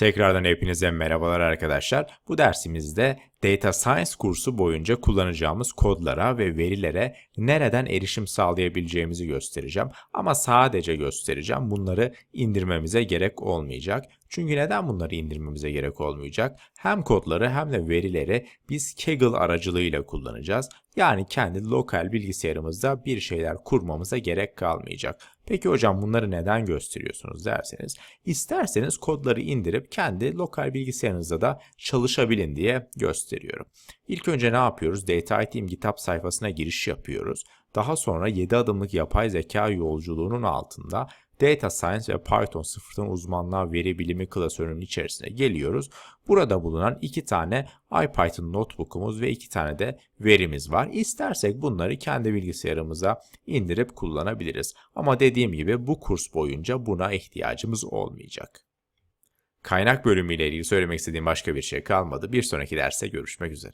Tekrardan hepinize merhabalar arkadaşlar. Bu dersimizde Data Science kursu boyunca kullanacağımız kodlara ve verilere nereden erişim sağlayabileceğimizi göstereceğim. Ama sadece göstereceğim. Bunları indirmemize gerek olmayacak. Çünkü neden bunları indirmemize gerek olmayacak? Hem kodları hem de verileri biz Kaggle aracılığıyla kullanacağız. Yani kendi lokal bilgisayarımızda bir şeyler kurmamıza gerek kalmayacak. Peki hocam bunları neden gösteriyorsunuz derseniz, isterseniz kodları indirip kendi lokal bilgisayarınızda da çalışabilin diye gösteriyorum. İlk önce ne yapıyoruz? Data Team GitHub sayfasına giriş yapıyoruz. Daha sonra 7 adımlık yapay zeka yolculuğunun altında Data Science ve Python sıfırdan uzmanlığa veri bilimi klasörünün içerisine geliyoruz. Burada bulunan iki tane IPython notebook'umuz ve iki tane de verimiz var. İstersek bunları kendi bilgisayarımıza indirip kullanabiliriz. Ama dediğim gibi bu kurs boyunca buna ihtiyacımız olmayacak. Kaynak bölümüyle ilgili söylemek istediğim başka bir şey kalmadı. Bir sonraki derste görüşmek üzere.